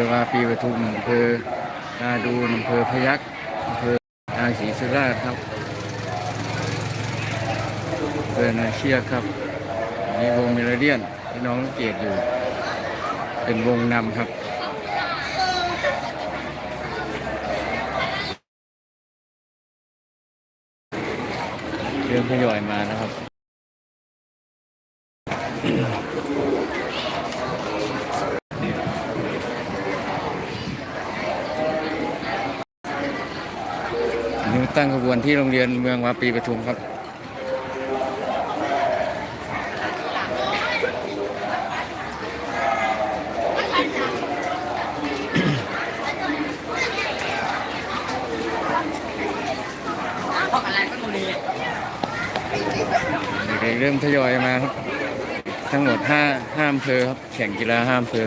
อวาปีปทุมอำเภอนาดูนอำเภอพยัคฆ์อำเภอนาศรีสุราษฎร์ครับอำเภอนาเชียครับมีวงเมโลเดียนที่น้องเกตอยู่ เป็นวงนำครับเริ่มทยอยมานะครับ นี่ ตั้งขบวนที่โรงเรียนเมืองวาปีปทุมครับเริ่มทยอยมาครับ ทั้งหมดห้าห้าอำเภอครับ แข่งกีฬาห้าอำเภอ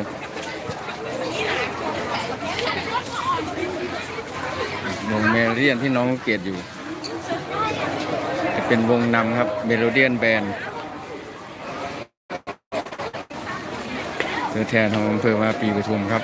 วง เดียนที่น้องเกียรติอยู่ จะเป็นวงนำครับเมโลเดียนแบนด์ตัวแทนของอำเภอมาปีปทุมครับ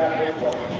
ด้